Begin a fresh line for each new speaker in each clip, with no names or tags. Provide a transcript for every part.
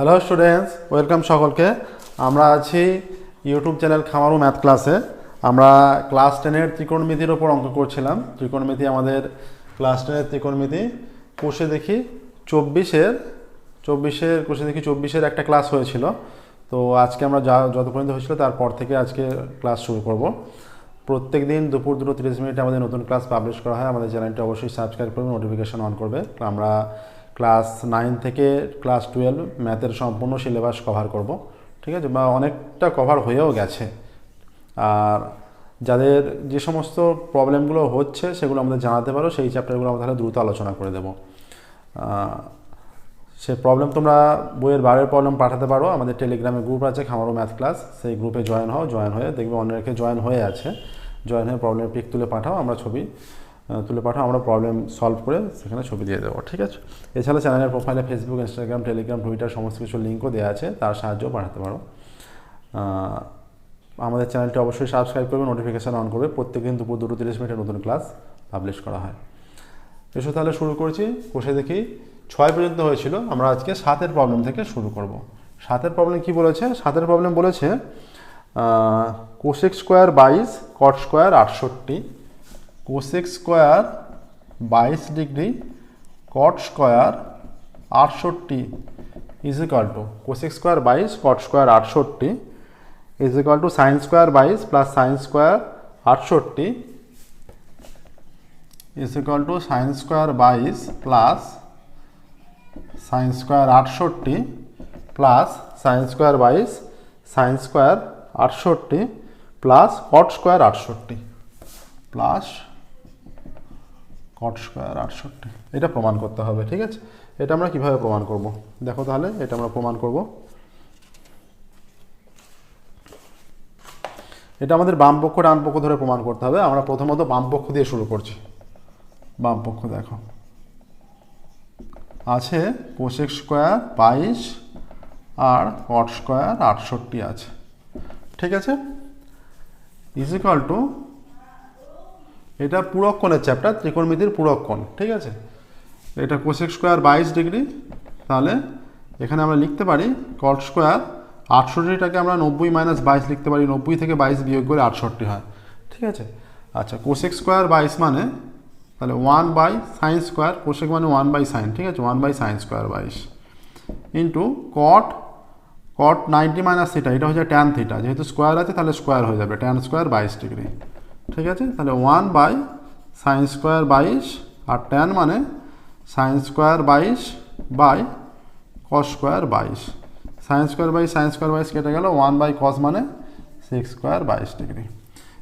Hello students welcome সকলকে। আমরা আছি ইউটিউব চ্যানেল খামারু ম্যাথ ক্লাসে আমরা ক্লাস টেনের ত্রিকোণমিতির ওপর অঙ্ক করছিলাম। ত্রিকোণমিতি আমাদের ক্লাস টেনের ত্রিকোণমিতি। কোষে দেখি চব্বিশের চব্বিশের, কোষে দেখি চব্বিশের একটা ক্লাস হয়েছিল। তো আজকে আমরা যা যত পর্যন্ত হয়েছিল তারপর থেকে আজকে ক্লাস শুরু করব। প্রত্যেক দিন দুপুর দুটো তিরিশ মিনিটে আমাদের নতুন ক্লাস পাবলিশ করা হয়। আমাদের চ্যানেলটি অবশ্যই সাবস্ক্রাইব করবে নোটিফিকেশন অন করবে। আমরা ক্লাস নাইন থেকে ক্লাস টুয়েলভ ম্যাথের সম্পূর্ণ সিলেবাস কভার করব, ঠিক আছে? বা অনেকটা কভার হয়েও গেছে। আর যাদের যে সমস্ত প্রবলেমগুলো হচ্ছে সেগুলো আমাদের জানাতে পারো, সেই চ্যাপ্টারগুলো আমরা তাহলে দ্রুত আলোচনা করে দেবো। সে প্রবলেম তোমরা বইয়ের বারের প্রবলেম পাঠাতে পারো। আমাদের টেলিগ্রামে গ্রুপ আছে, খামারো ম্যাথ ক্লাস। সেই গ্রুপে জয়েন হও, জয়েন হয়ে দেখবে অনেকে জয়েন হয়ে আছে। জয়েন হয়ে প্রবলেমের পিক তুলে পাঠাও, আমরা ছবি তুলে পাঠাও, আমরা প্রবলেম সলভ করে সেখানে ছবি দিয়ে দেবো, ঠিক আছে? এছাড়া চ্যানেলের প্রোফাইলে ফেসবুক ইনস্টাগ্রাম টেলিগ্রাম টুইটার সমস্ত কিছু লিঙ্কও দেওয়া আছে, তার সাহায্যও পাঠাতে পারো। আমাদের চ্যানেলটি অবশ্যই সাবস্ক্রাইব করবে নোটিফিকেশান অন করবে প্রত্যেক প্রত্যেকদিন দুপুর দুটো তিরিশ মিনিটের নতুন ক্লাস পাবলিশ করা হয়। এসো তাহলে শুরু করছি কোষে দেখি, ছয় পর্যন্ত হয়েছিল, আমরা আজকে সাতের প্রবলেম থেকে শুরু করব। সাতের প্রবলেম কি বলেছে? সাতের প্রবলেম বলেছে কোশেক স্কোয়ার বাইশ কট স্কোয়ার আটষট্টি। কোশেক স্কোয়ার বাইশ ডিগ্রি কট স্কোয়ার আটষট্টি is equal to cosec square বাইশ কট স্কোয়ার আটষট্টি is equal to sine square বাইশ প্লাস সাইন স্কোয়ার আটষট্টি is equal to sine square বাইশ প্লাস সাইন স্কোয়ার আটষট্টি প্লাস সাইন স্কোয়ার বাইশ sine square আটষট্টি plus cot square আটষট্টি plus cot square আটষট্টি। এটা প্রমাণ করতে হবে, ঠিক আছে? এটা আমরা কীভাবে প্রমাণ করব? দেখো তাহলে, এটা আমরা প্রমাণ করব। এটা আমাদের বাম পক্ষ, ডান পক্ষ ধরে প্রমাণ করতে হবে। আমরা প্রথমত বাম পক্ষ দিয়ে শুরু করছি। বাম পক্ষ, দেখো। আছে কোশেক স্কোয়ার, বাইশ, আর কট স্কোয়ার আটষট্টি আছে। ঠিক আছে? ইজিক্যাল টু এটা পুরক্ষণের চ্যাপ্টার ত্রিকোণমিতির পুরক্ষণ ঠিক আছে? এটা কোশেক স্কোয়ার বাইশ ডিগ্রি তাহলে এখানে আমরা লিখতে পারি কট স্কোয়ার আটষট্টিটাকে আমরা নব্বই মাইনাস বাইশ লিখতে পারি, নব্বই থেকে বাইশ বিয়োগ করে আটষট্টি হয়, ঠিক আছে? আচ্ছা কোশেক স্কোয়ার বাইশ মানে তাহলে one by sine square cosec মানে ওয়ান বাই সাইন ঠিক আছে? ওয়ান বাই সাইন স্কোয়ার বাইশ into cot cot ninety minus theta এটা হচ্ছে ট্যান থিটা যেহেতু স্কোয়ার আছে, তাহলে স্কোয়ার হয়ে যাবে ট্যান স্কোয়ার বাইশ ডিগ্রি ঠিক আছে? তাহলে ওয়ান বাই সাইন স্কোয়ার বাইশ আর ট্যান মানে সাইন স্কোয়ার বাইশ বাই কস স্কোয়ার বাইশ। Sine square by sine square বাইশ কেটে গেল ওয়ান বাই কস মানে সিক্স স্কোয়ার বাইশ ডিগ্রি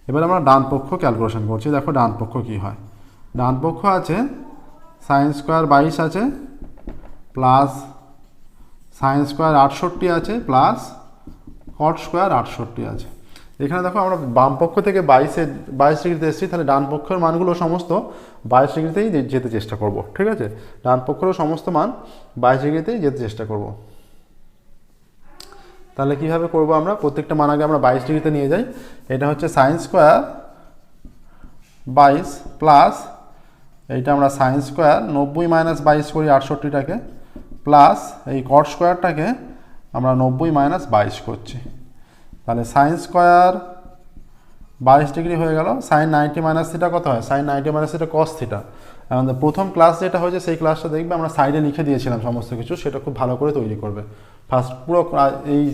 এবার আমরা ডান পক্ষ ক্যালকুলেশন করছি, দেখো ডান পক্ষ কী হয়। ডান পক্ষ আছে সাইন স্কোয়ার বাইশ আছে প্লাস সাইন স্কোয়ার আটষট্টি আছে প্লাস কট স্কোয়ার আটষট্টি আছে। এখানে দেখো আমরা বাম পক্ষ থেকে বাইশে বাইশ ডিগ্রিতে এসেছি, তাহলে ডান পক্ষের মানগুলো সমস্ত বাইশ ডিগ্রিতেই যেতে চেষ্টা করব, ঠিক আছে? ডান পক্ষেরও সমস্ত মান বাইশ ডিগ্রিতেই যেতে চেষ্টা করব। তাহলে কীভাবে করব আমরা? প্রত্যেকটা মান আগে আমরা বাইশ ডিগ্রিতে নিয়ে যাই। এটা হচ্ছে সাইন স্কোয়ার বাইশ প্লাস, এইটা আমরা সাইন স্কোয়ার নব্বই মাইনাস বাইশ করি আটষট্টিটাকে, প্লাস এই কট স্কোয়ারটাকে আমরা নব্বই মাইনাস বাইশ করছি। তাহলে সাইন স্কোয়ার বাইশ ডিগ্রি হয়ে গেল। সাইন নাইনটি মাইনাস থিটা কত হয়? Sine ninety minus theta cos theta আমাদের প্রথম ক্লাস যেটা হয়েছে, সেই ক্লাসটা দেখবে, আমরা সাইডে লিখে দিয়েছিলাম সমস্ত কিছু, সেটা খুব ভালো করে তৈরি করবে। ফার্স্ট পুরো এই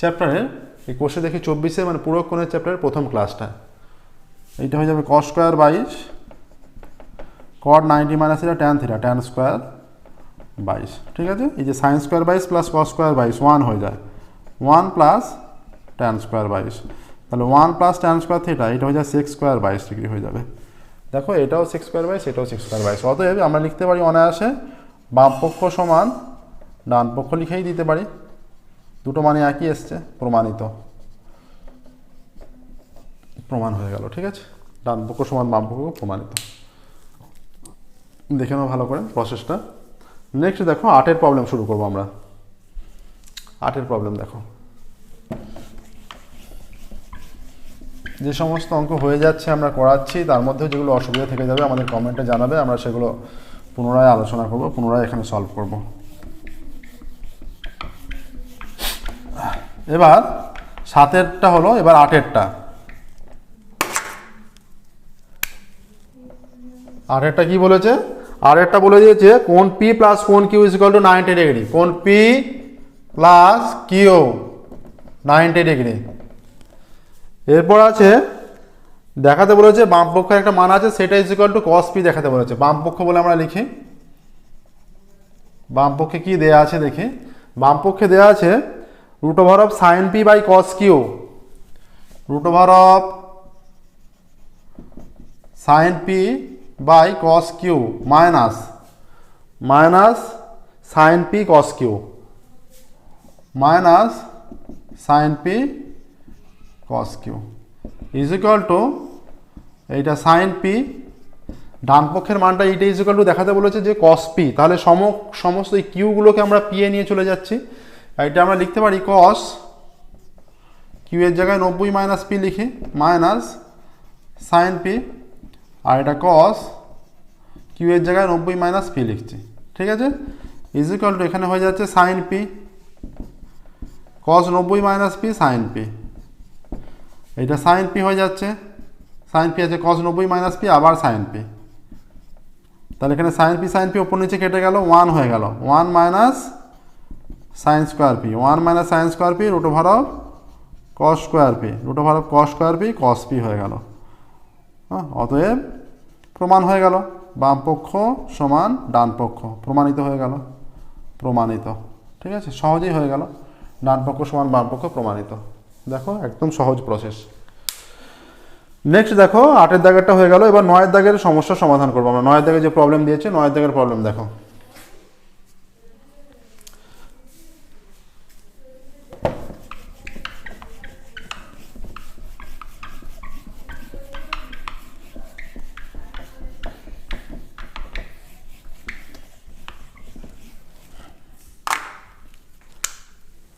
চ্যাপ্টারের এই কোর্সে দেখি চব্বিশে মানে পুরো কোণের চ্যাপ্টারের প্রথম ক্লাসটা এইটা হয়ে যাবে কস স্কোয়ার বাইশ cot ninety minus theta tan theta tan square বাইশ। ঠিক আছে? এই যে সাইন স্কোয়ার বাইশ প্লাস কস স্কোয়ার বাইশ ওয়ান হয়ে যায়। ওয়ান প্লাস ট্যান স্কোয়ার বাইশ তাহলে one plus tan square theta এটা হয়ে যায় সিক্স স্কোয়ার বাইশ ডিগ্রি হয়ে যাবে। দেখো এটাও সিক্স স্কোয়ার বাইশ এটাও সিক্স স্কোয়ার বাইশ অতএব আমরা লিখতে পারি অনায়াসে বাম পক্ষ সমান ডান পক্ষ লিখেই দিতে পারি। দুটো মানে একই এসছে, প্রমাণিত। প্রমাণ হয়ে গেল, ঠিক আছে? ডান পক্ষ সমান বাম পক্ষ প্রমাণিত। দেখে নাও ভালো করে প্রসেসটা নেক্সট দেখো আটের প্রবলেম শুরু করব আমরা। আটের প্রবলেম দেখো। যে সমস্ত অঙ্ক হয়ে যাচ্ছে আমরা করাচ্ছি, তার মধ্যে যেগুলো অসুবিধা থেকে যাবে আমাদের কমেন্টে জানাবে, আমরা সেগুলো পুনরায় আলোচনা করব, পুনরায় এখানে সলভ করব। এবার সাতেরটা হলো, এবার আটেরটা। আটেরটা কি বলেছে? আরেরটা বলে দিয়েছে, কোন পি প্লাস কোন Q is to ninety degree কোন P plus Q ninety degree এরপর আছে, দেখাতে বলেছে বাম পক্ষের একটা মান আছে, সেটা is equal to cos P দেখাতে বলেছে। বাম পক্ষ বলে আমরা লিখি। বাম পক্ষে কি দেয়া আছে দেখি। বাম পক্ষে দেয়া আছে root over of sine P by cos Q root over of sine P by cos Q minus minus sine P cos Q minus sine P cos Q is equal to এইটা সাইন পি ডান পক্ষের মানটা এইটা is equal two দেখাতে বলেছে যে কস P তাহলে সম, সমস্ত এই কিউগুলোকে আমরা পি এ নিয়ে চলে যাচ্ছি। এটা আমরা লিখতে পারি কস কিউ এর জায়গায় নব্বই মাইনাস পি লিখি মাইনাস সাইন পি আর এটা কস কিউ এর জায়গায় নব্বই মাইনাস পি লিখছি, ঠিক আছে? ইজ ইকুয়াল টু এখানে হয়ে যাচ্ছে সাইন পি কস নব্বই মাইনাস পি সাইন পি এইটা সাইন পি হয়ে যাচ্ছে। সাইন পি আছে কস নব্বই মাইনাস পি আবার সাইন পি তাহলে এখানে সাইন পি সাইন পি ওপর নিচে কেটে গেল ওয়ান হয়ে গেল। One minus sine square P one minus sine square P root over of cos square P root over of cos square P cos P হয়ে গেল। হ্যাঁ অতএব প্রমাণ হয়ে গেল। বাম পক্ষ সমান ডান পক্ষ, প্রমাণিত হয়ে গেল। প্রমাণিত, ঠিক আছে? সহজেই হয়ে গেল। ডান পক্ষ সমান বাম পক্ষ, প্রমাণিত। দেখো, একদম সহজ প্রসেস নেক্সট দেখো, আটের দাগেরটা হয়ে গেল, এবার নয়ের দাগের সমস্যার সমাধান করব আমরা। নয়ের দাগে যে প্রবলেম দিয়েছে, নয়ের দাগের প্রবলেম দেখো।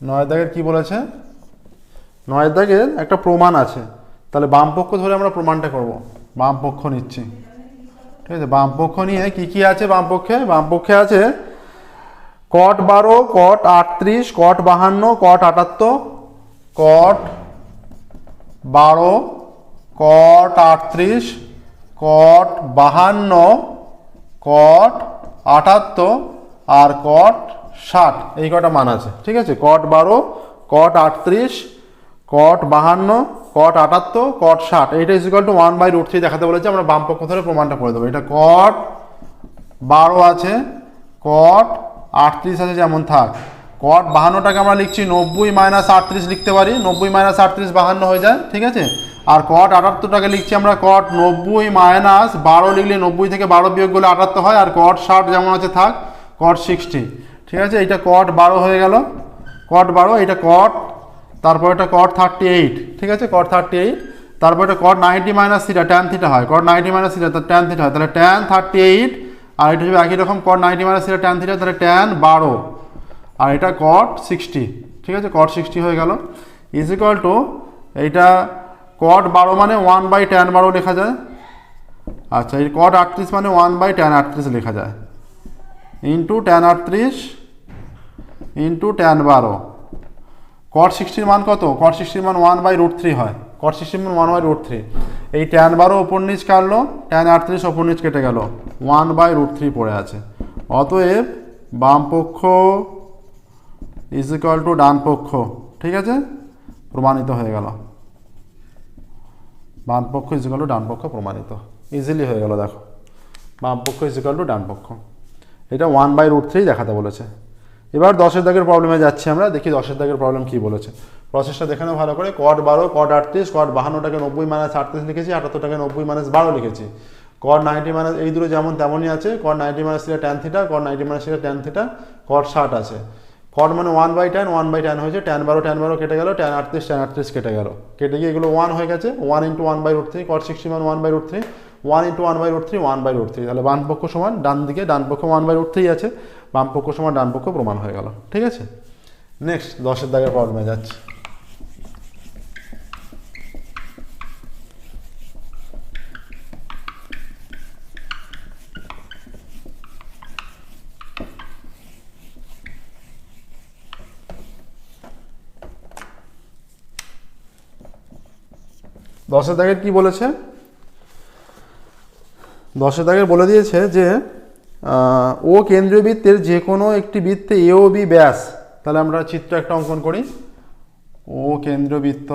নয়ের দাগের কি বলেছে? নয়ের দাগের একটা প্রমাণ আছে। তাহলে বাম পক্ষ ধরে আমরা প্রমাণটা করব। বাম পক্ষ নিচ্ছি। ঠিক আছে? বাম পক্ষ নিয়ে কি কি আছে বাম পক্ষে? বাম পক্ষে আছে কট বারো, কট আটত্রিশ, কট বাহান্ন, কট আটাত্তর, কট বারো, কট আটত্রিশ, কট বাহান্ন, কট আটাত্তর আর কট ষাট। এই কটা মান আছে। ঠিক আছে? কট বারো, কট আটত্রিশ কট বাহান্ন কট আটাত্তর কট ষাট। এইটা is to one by root three দেখাতে বলেছে, আমরা বাম পক্ষ ধরে প্রমাণটা করে দেবো। এটা কট বারো আছে কট আটত্রিশ আছে যেমন থাক। কট বাহান্নটাকে আমরা লিখছি নব্বই মাইনাস আটত্রিশ লিখতে পারি, নব্বই মাইনাস আটত্রিশ বাহান্ন হয়ে যায়, ঠিক আছে? আর কট আটাত্তরটাকে লিখছি আমরা কট নব্বই মাইনাস বারো লিখলে নব্বই থেকে বারো বিয়োগ করলে আটাত্তর হয়, আর কট ষাট যেমন আছে থাক কট সিক্সটি ঠিক আছে? এইটা কট বারো হয়ে গেল। কট বারো এটা কট তারপর এটা কট থার্টি এইট ঠিক আছে? কট থার্টি এইট তারপর এটা cot ninety minus theta tan theta হয়। Cot ninety minus theta tan theta হয়। তাহলে ট্যান থার্টি এইট আর এটা হবে একই রকম cot ninety minus theta tan theta তাহলে ট্যান বারো। আর এটা কট সিক্সটি ঠিক আছে? কট সিক্সটি হয়ে গেল। ইজ ইকুয়াল টু এইটা কট বারো মানে ওয়ান বাই ট্যান বারো লেখা যায়। আচ্ছা এই কট আটত্রিশ মানে ওয়ান বাই ট্যান আটত্রিশ লেখা যায়। ইন্টু ট্যান আটত্রিশ ইন্টু ট্যান বারো। কট সিক্সটির মান কত? কট সিক্সটির মান ওয়ান বাই রুট থ্রি হয়। কট সিক্সটির মান ওয়ান বাই রুট থ্রি এই ট্যান বারো ওপর নিচ কাটলো ট্যান আটত্রিশ ওপর নিচ কেটে গেল। ওয়ান বাই রুট থ্রি পড়ে আছে। অতএব বাম পক্ষ ইজ ইকাল টু ডান পক্ষ, ঠিক আছে? প্রমাণিত হয়ে গেল। বাম পক্ষ ইজ ইকাল টু ডান পক্ষ প্রমাণিত। ইজিলি হয়ে গেল, দেখো। বাম পক্ষ ইজ ইকাল টু ডান পক্ষ। এটা ওয়ান বাই রুট থ্রি দেখাতে বলেছে। এবার দশের দাগের প্রবলেমে যাচ্ছি আমরা, দেখি দশের দাগের প্রবলেম কি বলেছে। প্রসেসটা দেখে নাও ভালো করে কট বারো কট আটত্রিশ কট বাহান্নটাকে নব্বই মাইনাস আটত্রিশ লিখেছি, আটাত্তরটাকে নব্বই মাইনাস বারো লিখেছি। কট নাইনটি মাইনাস এই দুটো যেমন তেমনই আছে cot ninety minus theta tan theta cot ninety minus theta tan theta cot ষাট আছে। কট মানে one by tan one by tan হয়েছে টেন বারো টেন বারো কেটে গেল টেন আটত্রিশ ট্যান আটত্রিশ কেটে গেল। কেটে গিয়ে এগুলো ওয়ান হয়ে গেছে one into one by root three cot sixty মান one by root three one into one by root three, one by root three. তাহলে বামপক্ষ সমান ডান দিকে, ডান পক্ষ ওয়ান বাই রোড থ্রি আছে। বাম পক্ষ সমান ডান পক্ষ প্রমাণ হয়ে গেল। ঠিক আছে? নেক্সট দশের দাগের প্রবলেমে যাচ্ছে। দশের দাগের কি বলেছে? দশের দাগের বলে দিয়েছে যে ও কেন্দ্রীয় বৃত্তের যে কোনো একটি বৃত্তে এ ও বি ব্যাস। তাহলে আমরা চিত্র একটা অঙ্কন করি। ও কেন্দ্রীয় বৃত্ত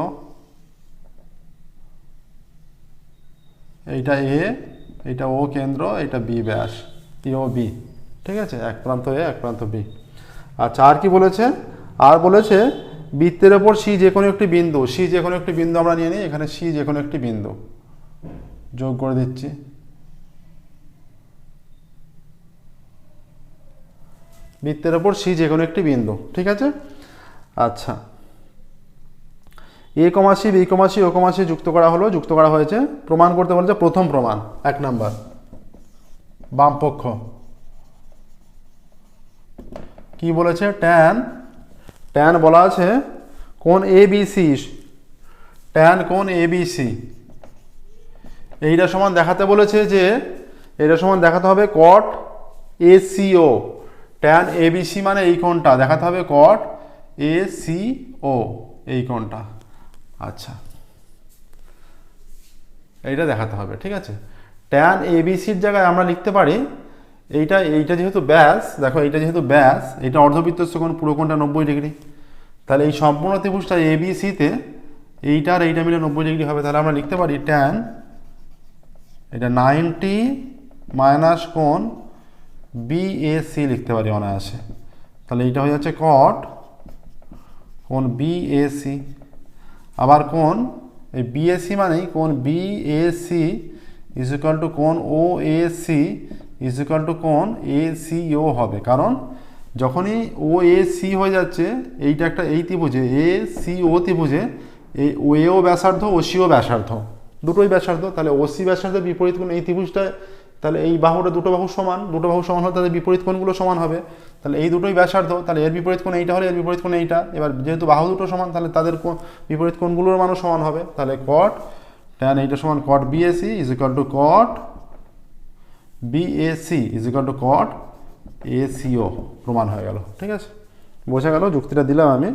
এইটা এ এটা ও কেন্দ্র এটা বি ব্যাস, এ ও বি। ঠিক আছে? এক প্রান্ত এ, এক প্রান্ত বি। আচ্ছা আর কি বলেছে? আর বলেছে, বৃত্তের ওপর সি যে কোনো একটি বিন্দু, সি যে কোনো একটি বিন্দু আমরা নিয়ে নিই, এখানে সি যে কোনো একটি বিন্দু। যোগ করে দিচ্ছি। বৃত্তের ওপর সি যে কোনো একটি বিন্দু, ঠিক আছে? আচ্ছা। এ কমাসি বি কমাসি ও কমাসি যুক্ত করা হলো, যুক্ত করা হয়েছে। প্রমাণ করতে বলেছে প্রথম প্রমাণ, এক নাম্বার। বামপক্ষ কি বলেছে? ট্যান ট্যান বলা আছে কোন এ বি সি ট্যান কোন এ বি সি। এইটা সমান দেখাতে বলেছে যে এটা সমান দেখাতে হবে cot A O tan A B C মানে এই কোণটা, দেখাতে হবে কট এ সি ও এই কোণটা। আচ্ছা। এইটা দেখাতে হবে, ঠিক আছে? ট্যান এবিসির জায়গায় আমরা লিখতে পারি, এইটা এইটা যেহেতু ব্যাস, দেখো এইটা যেহেতু ব্যাস এটা অর্ধবৃত্তস্থ কোণ, পুরো কোণটা নব্বই ডিগ্রি। তাহলে এই সম্পূর্ণ ত্রিভুজটা এবিসিতে এইটা আর এইটা মিলে নব্বই ডিগ্রি হবে। তাহলে আমরা লিখতে পারি ট্যান এটা নাইনটি মাইনাস কোণ বিএসি লিখতে পারি অনায়াসে। তাহলে এইটা হয়ে যাচ্ছে কট কোণ বিএসি আবার কোন এই বিএসসি মানেই কোন বিএসসি ইজ ইকাল টু কোন O AC is equal to কোন এ ও হবে। কারণ যখনই ও এ সি হয়ে যাচ্ছে, এইটা একটা এই ত্রিভুজে এ সি ও ত্রিভুজে, এই ও এও ব্যাসার্ধ ও সিও ব্যাসার্ধ। দুটোই ব্যাসার্ধ, তাহলে ও সি ব্যাসার্ধের বিপরীত কোণ এই ত্রিভুজটা তাহলে এই বাহুটা দুটো বাহু সমান, দুটো বাহু সমান হলে তাদের বিপরীত কোণগুলো সমান হবে। তাহলে এই দুটোই ব্যাসার্ধ, তাহলে এর বিপরীত কোণ এইটা হলে এর বিপরীত কোণ এইটা। এবার যেহেতু বাহু দুটো সমান, তাহলে তাদের বিপরীত কোণগুলোর মানও সমান হবে। তাহলে কট ট্যান এইটা সমান cot BAC is equal to cot BAC is equal to cot ACO প্রমাণ হয়ে গেল, ঠিক আছে? বোঝা গেল, যুক্তিটা দিলাম আমি।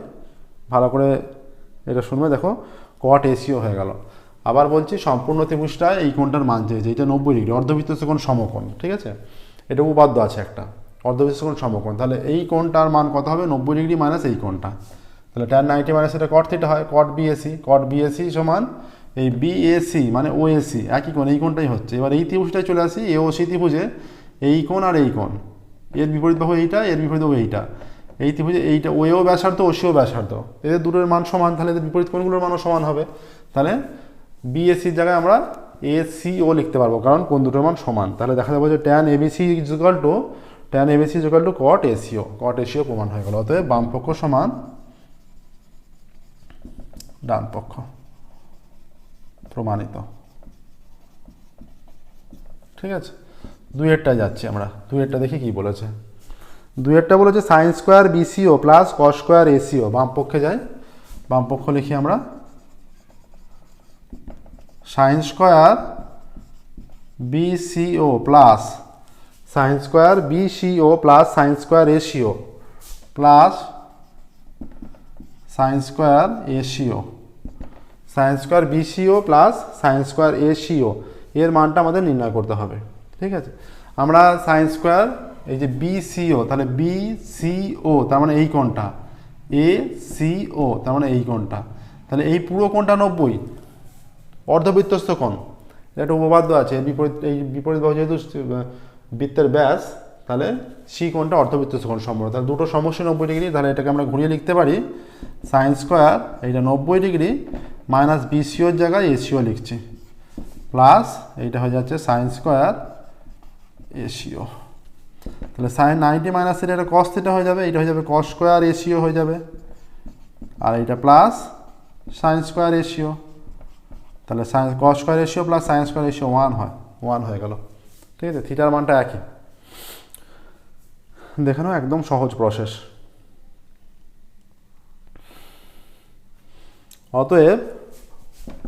ভালো করে এটা শুনবে, দেখো। কট এসিও হয়ে গেল। আবার বলছি সম্পূর্ণ ত্রিভুজটা এই কোণটার মান চেয়েছে, এটা নব্বই ডিগ্রি অর্ধবৃত্তস্থ কোণ সমকোণ, ঠিক আছে? এটা উপাদ্য আছে একটা অর্ধবৃত্তস্থ কোণ সমকোণ। তাহলে এই কোণটার মান কত হবে? নব্বই ডিগ্রি মাইনাস এই কোণটা। তাহলে ট্যান নাইনটি মাইনাস এটা কট থিটা হয় কট বিএসি কট বিএসি সমান এই বিএসি মানে ওএসি একই কোণ, এই কোণটাই হচ্ছে। এবার এই ত্রিভুজটায় চলে আসি, এ ও সি ত্রিভুজে এই কোণ আর এই কোণ। এর বিপরীত বাহু এইটা, এর বিপরীত বাহু এইটা। এই ত্রিভুজে এইটা ওয়েও ব্যাসার্ধ ওসিও ব্যাসার্ধ। এদের দুটোর মান সমান, তাহলে এদের বিপরীত কোণগুলোর মানও সমান হবে। তাহলে বিএসসির জায়গায় আমরা এসিও লিখতে পারব, কারণ কোন দুটোর মান সমান? তাহলে দেখা যাবে যে tan ABC is equal to tan ABC is equal to cot ACO cot ACO প্রমাণ হয়ে গেল, অতএব বাম পক্ষ সমান ডান পক্ষ, প্রমাণিত। ঠিক আছে? দুইয়েরটায় যাচ্ছি আমরা, দুইয়েরটা দেখি কি বলেছে। দুইয়েরটা বলেছে sine square BCO plus cos square ACO বাম পক্ষে যায় বাম পক্ষ লিখি আমরা sine square BCO plus sine square BCO plus sine square ACO plus sine square ACO. Sine square BCO plus sine square ACO. এর মানটা আমাদের নির্ণয় করতে হবে, ঠিক আছে? আমরা সাইন স্কোয়ার, এই যে বিসিও, তাহলে বিসিও, তার মানে এই কোণটা এ তার মানে এই কোণটা। তাহলে এই পুরো কোণটা নব্বই অর্ধবৃত্তস্থ কোণ। এটা একটা উপবাদ্য আছে বিপরীত, এই বিপরীত বাহু যেহেতু বৃত্তের ব্যাস, তাহলে সি কোণটা অর্ধবৃত্তস্থ কোণ সম্পূর্ণ তাহলে দুটো সমস্যা নব্বই ডিগ্রি, তাহলে এটাকে আমরা ঘুরিয়ে লিখতে পারি সাইন স্কোয়ার এইটা নব্বই ডিগ্রি মাইনাস বিসিওর জায়গায় এসিও লিখছি। প্লাস এইটা হয়ে যাচ্ছে সাইন স্কোয়ার এসিও তাহলে সাইন নাইনটি মাইনাস এটা কস থিটা হয়ে যাবে এটা হয়ে যাবে কস স্কোয়ার এসিও হয়ে যাবে। আর এইটা প্লাস সাইন স্কোয়ার এসিও তাহলে science cos square ratio plus science square ratio one হয় ওয়ান হয়ে গেল। ঠিক আছে? থিটার মানটা একই। দেখে নাও, একদম সহজ প্রসেস অতএব,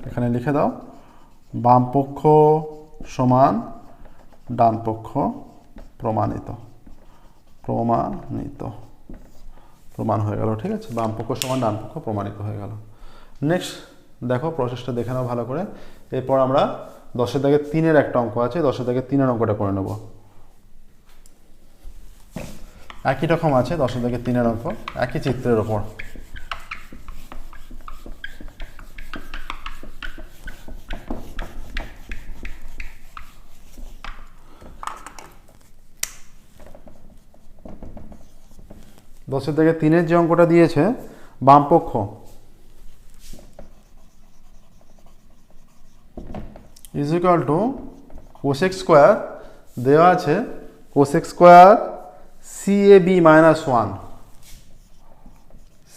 এখানে লিখে দাও, বাম পক্ষ সমান ডান পক্ষ প্রমাণিত। প্রমাণিত। প্রমাণ হয়ে গেল, ঠিক আছে? বাম পক্ষ সমান ডান পক্ষ প্রমাণিত হয়ে গেল। নেক্সট দেখো প্রসেসটা দেখে নাও ভালো করে। এরপর আমরা দশের দাগে তিনের একটা অঙ্ক আছে, দশের দাগে তিনের অঙ্কটা করে নেব। একই রকম আছে, দশের দাগে তিনের অঙ্ক, একই চিত্রের ওপর। দশের থেকে তিনের যে অঙ্কটা দিয়েছে, বামপক্ষ is equal to cosec square দেওয়া আছে cosec square C A B minus one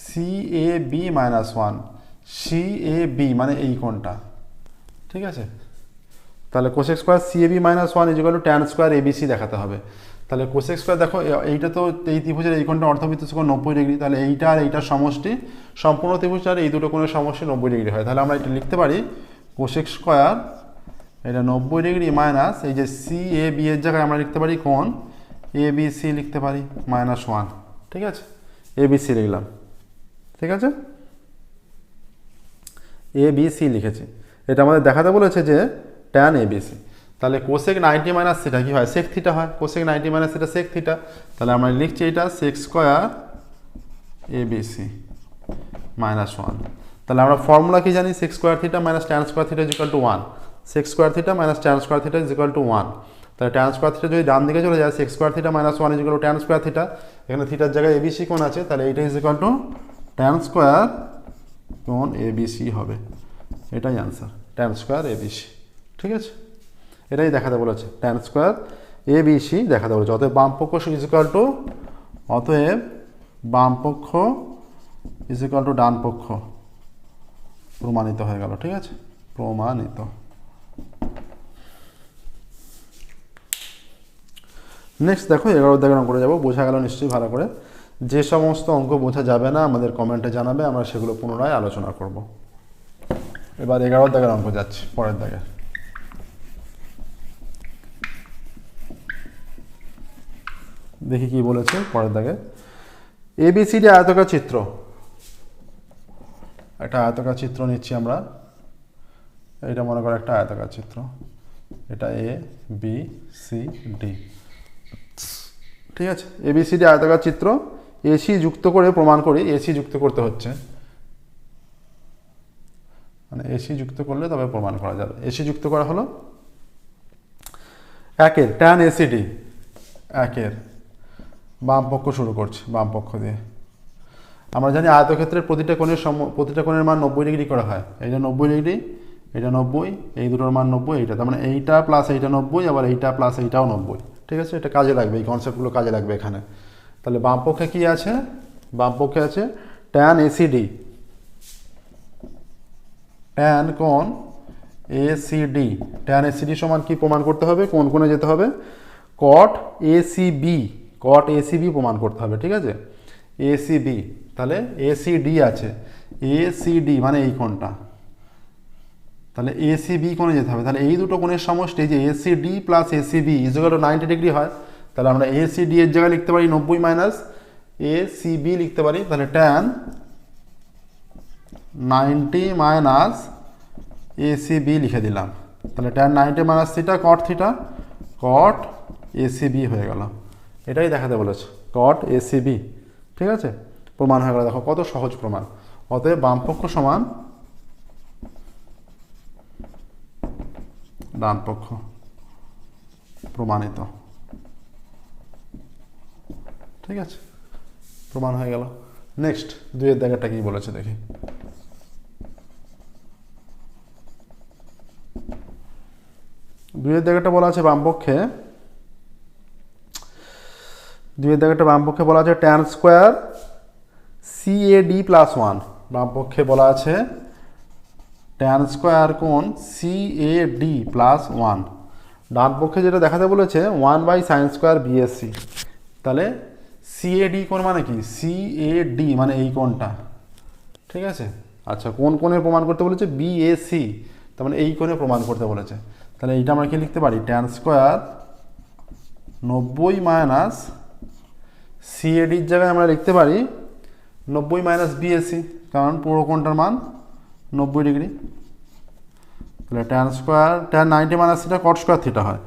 C A B minus one C A B মানে এই কোণটা। ঠিক আছে? তাহলে cosec square C A B minus one is equal to tan square ABC দেখাতে হবে। তাহলে কোসেক স্কোয়ার দেখো এইটা তো এই ত্রিভুজের এই কোণটা অর্ধবৃত্ত স্কোয়ার নব্বই ডিগ্রি, তাহলে এইটা আর এইটার সমষ্টি, সম্পূর্ণ ত্রিভুজ আর এই দুটো কোণের সমষ্টি নব্বই ডিগ্রি হয়। তাহলে আমরা এটা লিখতে পারি কোসেক স্কোয়ার এটা নব্বই ডিগ্রি মাইনাস এই যে সি এ বি এর জায়গায় আমরা লিখতে পারি কোন? এ বি সি লিখতে পারি মাইনাস ওয়ান ঠিক আছে? এ বি সি লিখলাম, ঠিক আছে? এ বি সি লিখেছি। এটা আমাদের দেখাতে বলেছে যে ট্যান এ বি সি তাহলে কোসেক নাইনটি মাইনাস থিটা কি হয়? সেক থিটা হয়। Cosec ninety minus theta sec theta তাহলে আমরা লিখছি এটা sec square A B C minus one তাহলে আমরা ফর্মুলা কি জানি? Sec square theta minus tan square theta is equal to one sec square theta minus tan square theta is equal to one তাহলে tan square theta যদি ডান দিকে চলে যায় sec square theta minus one is equal to tan square theta এখানে থিটার জায়গায় ABC কোণ আছে, তাহলে এইটা is equal to tan square কোণ এবিসি হবে। এটাই আনসার ট্যান স্কোয়ার এবিসি ঠিক আছে? এটাই দেখাতে বলেছে ট্যান স্কোয়ার এবিসি দেখাতে বলেছে। অতএব বামপক্ষ ইজিক্যাল টু অতএব বামপক্ষ ইজিক্যাল টু ডান পক্ষ। প্রমাণিত হয়ে গেল, ঠিক আছে? প্রমাণিত। নেক্সট দেখো, এগারো দাগের অঙ্কটা যাব, বোঝা গেল নিশ্চয়ই ভালো করে। যে সমস্ত অঙ্ক বোঝা যাবে না, আমাদের কমেন্টে জানাবে, আমরা সেগুলো পুনরায় আলোচনা করব। এবার এগারো দাগের অঙ্ক যাচ্ছি, পরের দাগে দেখি কি বলেছে, পরের দাগে এবিসিডি আয়তকার চিত্র। একটা আয়তকার চিত্র নিচ্ছি আমরা। এটা মনে করো একটা আয়তকার চিত্র। এটা এ বি সি ডি ঠিক আছে? এবিসিডি আয়তকার চিত্র এসি যুক্ত করে প্রমাণ করি এসি যুক্ত করতে হচ্ছে। মানে এসি যুক্ত করলে তবে প্রমাণ করা যাবে। এসি যুক্ত করা হলো একের ট্যান এসিডি একের। বাম পক্ষ শুরু করছে, বাম পক্ষ দিয়ে। আমরা জানি আয়তক্ষেত্রের প্রতিটা কোণের সম, প্রতিটা কোণের মান নব্বই ডিগ্রি করা হয়। এইটা নব্বই ডিগ্রি এটা নব্বই, এই দুটোর মান নব্বই, এইটা। তার মানে এইটা প্লাস এইটা নব্বই, আবার এইটা প্লাস এইটাও নব্বই। ঠিক আছে? এটা কাজে লাগবে, এই কনসেপ্টগুলো কাজে লাগবে এখানে। তাহলে বাম পক্ষে কী আছে? বাম পক্ষে আছে ট্যান এসিডি ট্যান কোণ এসিডি ট্যান এসিডি সমান কি প্রমাণ করতে হবে? কোন কোণে যেতে হবে? কট এসিবি কট এসিবি প্রমাণ করতে হবে, ঠিক আছে? এসিবি তাহলে এসিডি আছে। এসিডি মানে এই কোণটা। তাহলে এসিবি কোণে যেতে হবে। তাহলে এই দুটো কোণের সমষ্টি যে AC D plus AC ACB is equal ninety degree হয়, তাহলে আমরা এসি ডি এর জায়গায় লিখতে পারি নব্বই মাইনাস এসিবি লিখতে পারি, তাহলে ট্যান নাইনটি মাইনাস এসিবি লিখে দিলাম। তাহলে tan ninety minus theta cot theta cot ACB হয়ে গেল। এটাই দেখাতে বলেছে কট এসিবি ঠিক আছে? প্রমাণ হয়ে গেল, দেখো কত সহজ প্রমাণ। অতএব বামপক্ষ সমান ডান পক্ষ প্রমাণিত। ঠিক আছে? প্রমাণ হয়ে গেল। নেক্সট দুইয়ের জায়গাটা কি বলেছে দেখি। দুইয়ের জায়গাটা বলা আছে বামপক্ষে দুইয়ের জায়গাটা বামপক্ষে বলা আছে tan square C A D plus one বামপক্ষে বলা আছে ট্যান স্কোয়ার কোণ C A D plus one ডান পক্ষে যেটা দেখাতে বলেছে one by sine square BSC তাহলে সি এ ডি কোণ মানে কি? সি এ ডি মানে এই কোণটা। ঠিক আছে? আচ্ছা কোন কোণে প্রমাণ করতে বলেছে? বিএসি তার মানে এই কোণে প্রমাণ করতে বলেছে। তাহলে এইটা আমরা কি লিখতে পারি? ট্যান স্কোয়ার নব্বই মাইনাস সিএডির জায়গায় আমরা লিখতে পারি নব্বই মাইনাস বিএসসি কারণ পুরো কোণটার মান নব্বই ডিগ্রি। তাহলে tan square tan ninety minus theta cot square theta হয়।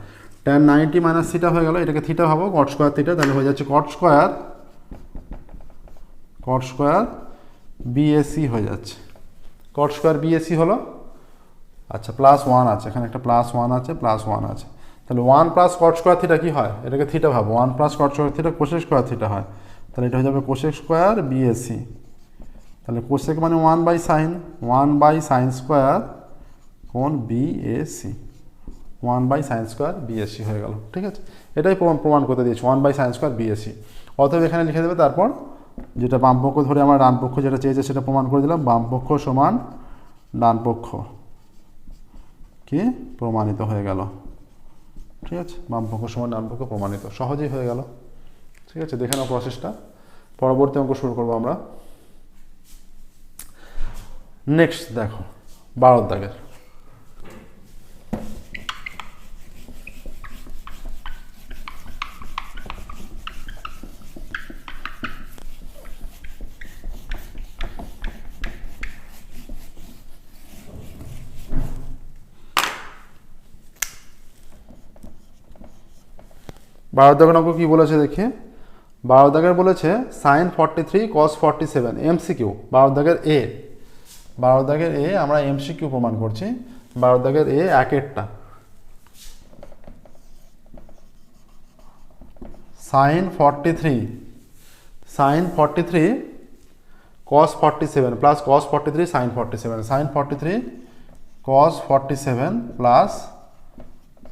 ট্যান নাইনটি মাইনাস থিটা হয়ে গেল, এটাকে থিটা ভাবো কট স্কোয়ার থিটা তাহলে হয়ে যাচ্ছে cot square cot square BAC হয়ে যাচ্ছে। কট স্কোয়ার বিএসি হলো আচ্ছা প্লাস ওয়ান আছে, এখানে একটা প্লাস ওয়ান আছে প্লাস ওয়ান আছে। তাহলে one plus cot square theta কি হয়? এটাকে থিটা ভাবো one plus cot square theta cosec square theta হয়। তাহলে এটা হয়ে যাবে কোশেক স্কোয়ার বিএসি তাহলে কোশেক মানে one by sine one by sine square কোন BAC one by sine square BSC হয়ে গেল, ঠিক আছে? এটাই প্রমাণ করতে দিয়েছি one by sine square BSC অতএব এখানে লিখে দেবে তারপর, যেটা বামপক্ষ ধরে আমরা ডান পক্ষ যেটা চেয়েছে সেটা প্রমাণ করে দিলাম বামপক্ষ সমান ডানপক্ষ কি? প্রমাণিত হয়ে গেল। ঠিক আছে? বাম পক্ষ সমান ডানপক্ষ প্রমাণিত, সহজেই হয়ে গেল। ঠিক আছে? দেখে নাও প্রসেসটা পরবর্তী অঙ্ক শুরু করব আমরা। নেক্সট দেখো বারোর দাগের। বারো দাগের অঙ্ক কী বলেছে দেখি? বারো দাগের বলেছে sine forty three, cos forty seven, MCQ. বারো দাগের এ। বারো দাগের এ আমরা এমসিকিউ প্রমাণ করছি। বারো দাগের এ একেরটা sine forty three. Sine forty three cos forty seven plus cos forty three, sine forty seven. Sine forty three cos forty seven plus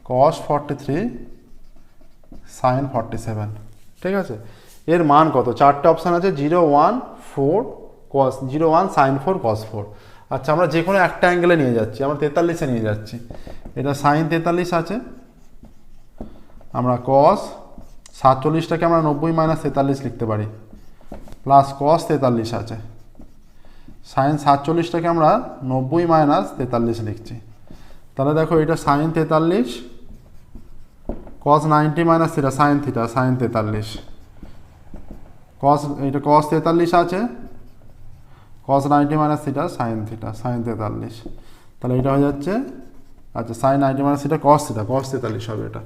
cos forty three, sine forty seven. ঠিক আছে? এর মান কত? চারটে অপশান আছে zero one four cos zero one sine four cos four আচ্ছা আমরা যে কোনো একটা অ্যাঙ্গেলে নিয়ে যাচ্ছি, আমরা তেতাল্লিশে নিয়ে যাচ্ছি। এটা সাইন তেতাল্লিশ আছে। আমরা কস সাতচল্লিশটাকে আমরা নব্বই মাইনাস তেতাল্লিশ লিখতে পারি। প্লাস কস তেতাল্লিশ আছে। সাইন সাতচল্লিশটাকে আমরা নব্বই মাইনাস তেতাল্লিশ লিখছি। তাহলে দেখো, এটা সাইন তেতাল্লিশ cos ninety minus theta sine theta sine তেতাল্লিশ। কস এটা কস তেতাল্লিশ আছে। Cos ninety minus theta sine theta sine তেতাল্লিশ। তাহলে এটা হয়ে যাচ্ছে আচ্ছা sine ninety minus theta cos theta cos তেতাল্লিশ হবে এটা।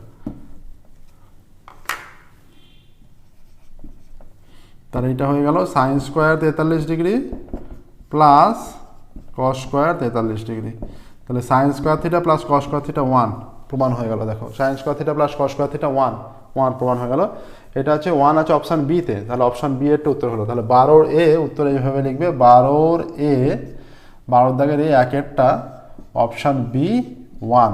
তাহলে এটা হয়ে গেল সাইন স্কোয়ার তেতাল্লিশ ডিগ্রি প্লাস কস স্কোয়ার তেতাল্লিশ ডিগ্রি। তাহলে sine square theta plus cos square theta one প্রমাণ হয়ে গেল, দেখো। Sine square theta plus cos square theta one one প্রমাণ হয়ে গেল। এটা হচ্ছে ওয়ান আছে অপশান বিতে তাহলে অপশান বি এরটা উত্তর হলো। তাহলে বারোর এ উত্তর এইভাবে লিখবে, বারোর এ বারোর দাগের এ একেরটা অপশান বি ওয়ান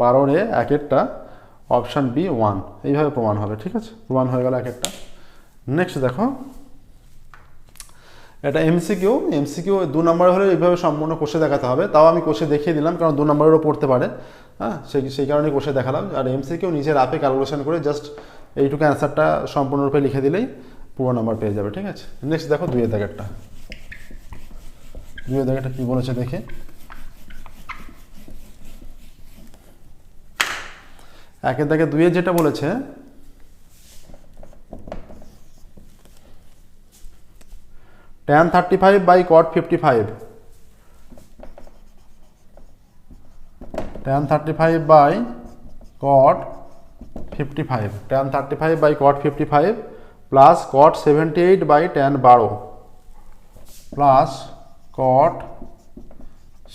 বারোর এ একেরটা অপশান বি ওয়ান এইভাবে প্রমাণ হবে, ঠিক আছে? প্রমাণ হয়ে গেল একেরটা নেক্সট দেখো এটা এমসিকিউ এমসিকিউ দু নম্বর হলে এইভাবে সম্পূর্ণ কোষে দেখাতে হবে। তাও আমি কোষে দেখিয়ে দিলাম, কারণ দু নম্বরেরও পড়তে পারে। হ্যাঁ সেই সেই কারণে কোষে দেখালাম। আর এমসিকিউ নিজের আপে ক্যালকুলেশন করে জাস্ট এইটুকু অ্যান্সারটা সম্পূর্ণরূপে লিখে দিলেই পুরো নাম্বার পেয়ে যাবে, ঠিক আছে? নেক্সট দেখো দুইয়ের দাগেরটা। দুইয়ের দাগেরটা কী বলেছে দেখে? একের দাগে দুইয়ে যেটা বলেছে tan 35 by cot 55 tan 35 by cot 55 tan 35 by cot 55 plus cot 78 by tan 12 plus cot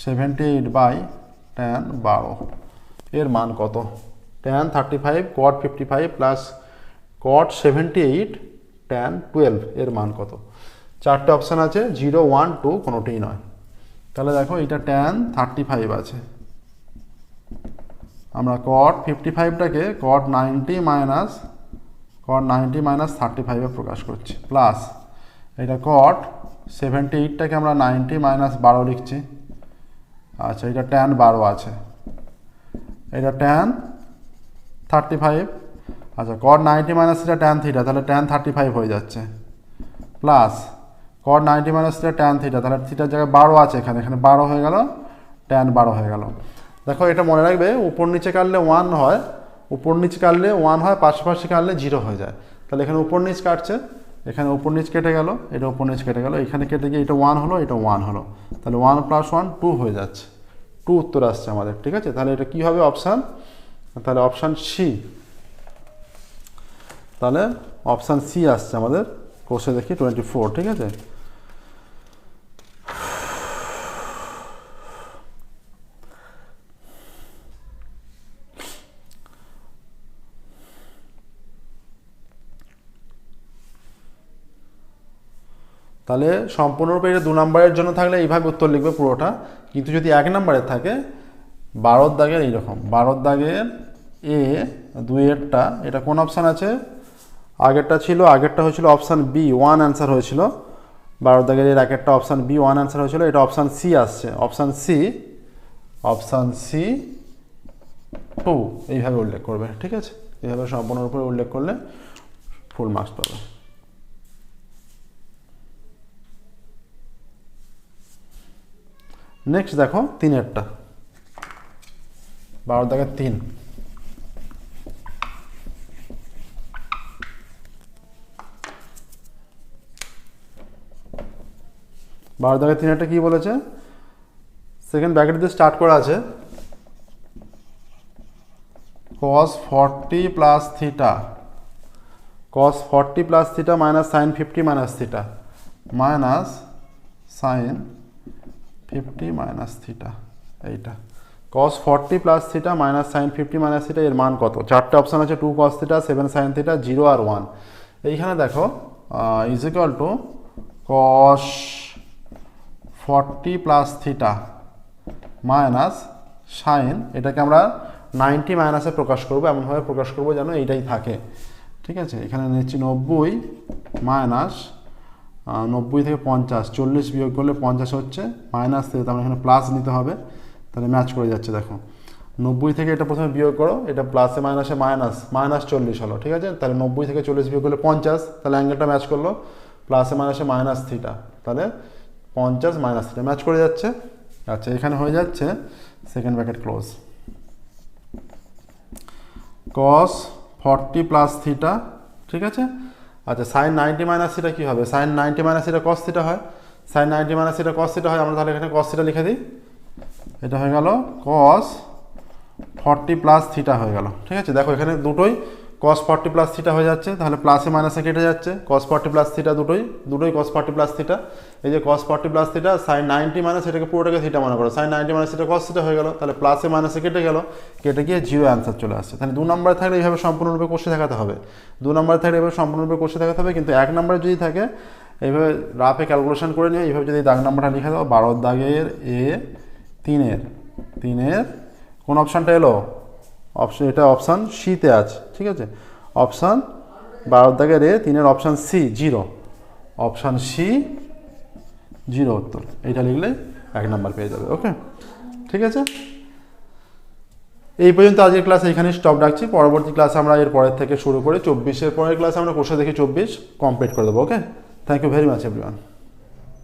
78 by tan 12 এর মান কত tan 35 cot 55 plus cot 78 tan 12 এর মান কত চারটে অপশান আছে জিরো ওয়ান টু কোনোটিই নয়। তাহলে দেখো এটা ট্যান থার্টি ফাইভ আছে। আমরা cot fifty ফাইভটাকে cot ninety minus cot ninety minus thirty ফাইভে প্রকাশ করছি। প্লাস এটা কট সেভেন্টি এইটটাকে আমরা নাইনটি মাইনাস বারো লিখছি। আচ্ছা এটা ট্যান বারো আছে। এটা ট্যান থার্টি ফাইভ আচ্ছা কট নাইনটি মাইনাস এটা ট্যান থিটা তাহলে ট্যান থার্টি ফাইভ হয়ে যাচ্ছে। Plus cot ninety minus theta tan theta তাহলে থিটার জায়গায় বারো আছে এখানে এখানে বারো হয়ে গেল ট্যান বারো হয়ে গেল। দেখো এটা মনে রাখবে, উপর নিচে কাটলে ওয়ান হয়, উপর নিচে কাটলে ওয়ান হয়, পাশাপাশি কাটলে জিরো হয়ে যায়। তাহলে এখানে উপর নিচ কাটছে, এখানে ওপর নিচ কেটে গেল, এটা ওপর নিচ কেটে গেল, এখানে কেটে গিয়ে এটা ওয়ান হলো, এটা ওয়ান হলো। তাহলে ওয়ান প্লাস ওয়ান টু হয়ে যাচ্ছে। টু উত্তর আসছে আমাদের, ঠিক আছে? তাহলে এটা কী হবে অপশান তাহলে অপশান সি তাহলে অপশান সি আসছে আমাদের। কোর্সে দেখি টোয়েন্টি ফোর ঠিক আছে? তাহলে সম্পূর্ণরূপে এটা দু নম্বরের জন্য থাকলে এইভাবে উত্তর লিখবে পুরোটা। কিন্তু যদি এক নম্বরে থাকে বারোর দাগের এইরকম। বারোর দাগের এ দুইয়েরটা এটা কোন অপশান আছে? আগেরটা ছিল, আগেরটা হয়েছিল অপশান বি ওয়ান অ্যান্সার হয়েছিল। বারো দাগের এর একটা অপশান বি ওয়ান অ্যান্সার হয়েছিল, এটা অপশান সি আসছে। Option C option C two এইভাবে উল্লেখ করবে, ঠিক আছে? এইভাবে সম্পূর্ণ উপরে উল্লেখ করলে ফুল মার্কস পাবে। নেক্সট দেখো, তিনেরটা। বারো দাগের তিন। বারো দাগের তিনেরটা কী বলেছে? সেকেন্ড ব্র্যাকেট দিয়ে স্টার্ট করা আছে। Cos forty plus theta cos forty plus theta minus sine fifty minus theta minus sine fifty minus theta এইটা। Cos forty plus theta minus sine fifty minus theta এর মান কত? চারটে অপশান আছে two cos theta seven sine theta zero আর one এইখানে দেখো is two cos forty plus theta minus sine এটাকে আমরা নাইনটি মাইনাসে প্রকাশ করব, এমনভাবে প্রকাশ করব যেন এইটাই থাকে। ঠিক আছে? এখানে নিচ্ছি নব্বই মাইনাস নব্বই থেকে পঞ্চাশ, চল্লিশ বিয়োগ করলে পঞ্চাশ হচ্ছে মাইনাস থেকে মানে এখানে প্লাস নিতে হবে। তাহলে ম্যাচ করে যাচ্ছে, দেখো। নব্বই থেকে এটা প্রথমে বিয়োগ করো, এটা প্লাসে মাইনাসে মাইনাস মাইনাস চল্লিশ হলো, ঠিক আছে? তাহলে নব্বই থেকে চল্লিশ বিয়োগ করলে পঞ্চাশ, তাহলে অ্যাঙ্গেলটা ম্যাচ করল প্লাসে মাইনাসে মাইনাস থিটা তাহলে পঞ্চাশ মাইনাস থিটা ম্যাচ করে যাচ্ছে। আচ্ছা এখানে হয়ে যাচ্ছে second bracket close cos forty plus theta ঠিক আছে? আচ্ছা সাইন নাইনটি মাইনাস থিটা কী হবে? Sine ninety minus theta cos theta হয়। Sine ninety minus theta cos theta হয়, আমরা তাহলে এখানে কস থিটা লিখে দিই। এটা হয়ে গেল কস ফর্টি প্লাস থিটা হয়ে গেল। ঠিক আছে? দেখো, এখানে দুটোই কস ফর্টি প্লাস থিটা হয়ে যাচ্ছে, তাহলে প্লাসে মাইনাসে কেটে যাচ্ছে কস ফর্টি প্লাস থিটা দুটোই দুটোই কস ফর্টি প্লাস থিটা এই যে cos forty plus theta sine ninety minus এটাকে পুরোটাকে থিটা মনে করো sine ninety minus theta cos theta হয়ে গেল, তাহলে প্লাসে মাইনাসে কেটে গেল, কেটে গিয়ে জিরো অ্যান্সার চলে আসছে। তাহলে দু নম্বরে থাকলে এইভাবে সম্পূর্ণরূপে কষে দেখাতে হবে। দু নম্বরে থাকলে এইভাবে সম্পূর্ণরূপে কষে দেখাতে হবে, কিন্তু এক নম্বরে যদি থাকে, এইভাবে রাফে ক্যালকুলেশন করে নিয়ে এইভাবে যদি দাগ নাম্বারটা লিখে দাও বারোর দাগের এ, তিনের তিনের, কোন অপশানটা এলো? অপশন এটা অপশান সিতে আছে, ঠিক আছে? অপশান বারোর দাগের এ তিনের option C zero option C zero উত্তর। এইটা লিখলে এক নাম্বার পেয়ে যাবে ওকে ঠিক আছে? এই পর্যন্ত আজকের ক্লাস এখানে স্টপ রাখছি। পরবর্তী ক্লাস আমরা এর পরের থেকে শুরু করে। চব্বিশের পরের ক্লাস আমরা কোষে দেখি চব্বিশ কমপ্লিট করে দেবো okay thank you very much everyone